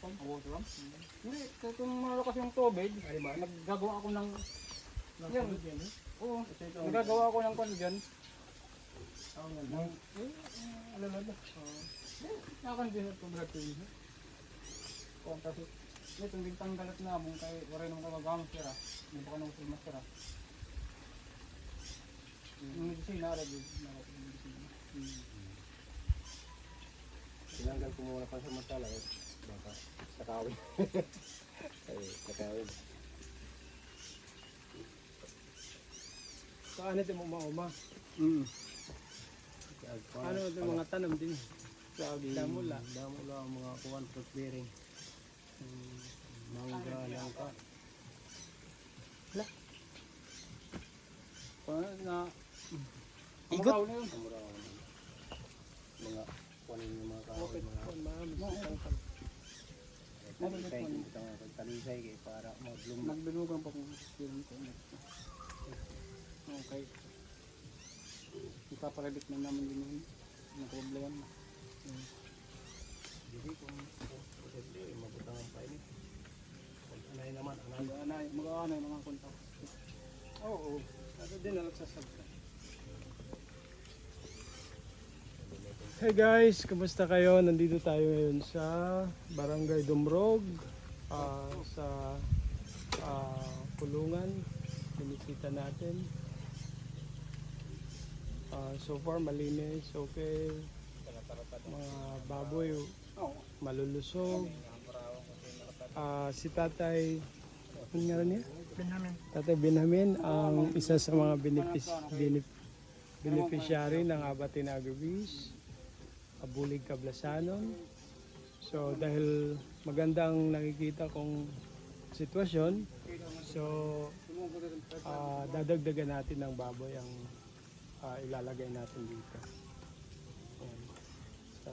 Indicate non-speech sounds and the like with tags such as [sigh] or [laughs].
pump. Water pump? Hindi, kung kung malakas yung tubig, Ay, ba? naggagawa ako ng, Nang Yan. sunod yan, eh. oo, nagagawa ako ng kwan dyan. Ang Ng, ganda. eh, eh, alalala. Uh, eh, nakan din ito blood to yun. Kung kasi, may tungging tanggalat na mong kay waray nung kagagamit sira. Hindi pa ka nang usul masira. Yung medicine na rin, na medicine. Tinanggal ko muna pa sa mantala. Eh. Baka sakawin. [laughs] Ay, sakawin. Saan ito mo mauma? Mm. Ano ito mga tanam din? Sabi, Damula. Damula ang mga kuwan fruit bearing. Hmm, Mangga, langka. Paano na, Igot? Ang na naman. Mga kuwanin yung mga kahoy. Okay, Mga kuwan, marami. No, Tangkal. Talisay. Ito nga, talisay kay para maglumag. Nagbinugan pa kung yun ko. Okay. Ipaparedik na namin din yun. Ang problema. Hindi kung posible, mabutang ang painit. Pag anay naman, anay. Mag-aanay, mag-aanay mga kontak. Oo, oo. Ano din na nagsasabta. Hey guys, kumusta kayo? Nandito tayo ngayon sa Barangay Dumrog, ah, sa ah, Pulungan. Binisita natin. Ah, so far malinis, okay. Mga baboy malulusog. Ah, si tatay, ano nga rin niya? Tatay Benjamin, ang isa sa mga benefis, benef, beneficiary ng Abatin Agribis, Abulig Cablasanon. So dahil maganda ang nakikita kong sitwasyon, so uh, dadagdagan natin ng baboy ang uh, ilalagay natin dito. Ayan. So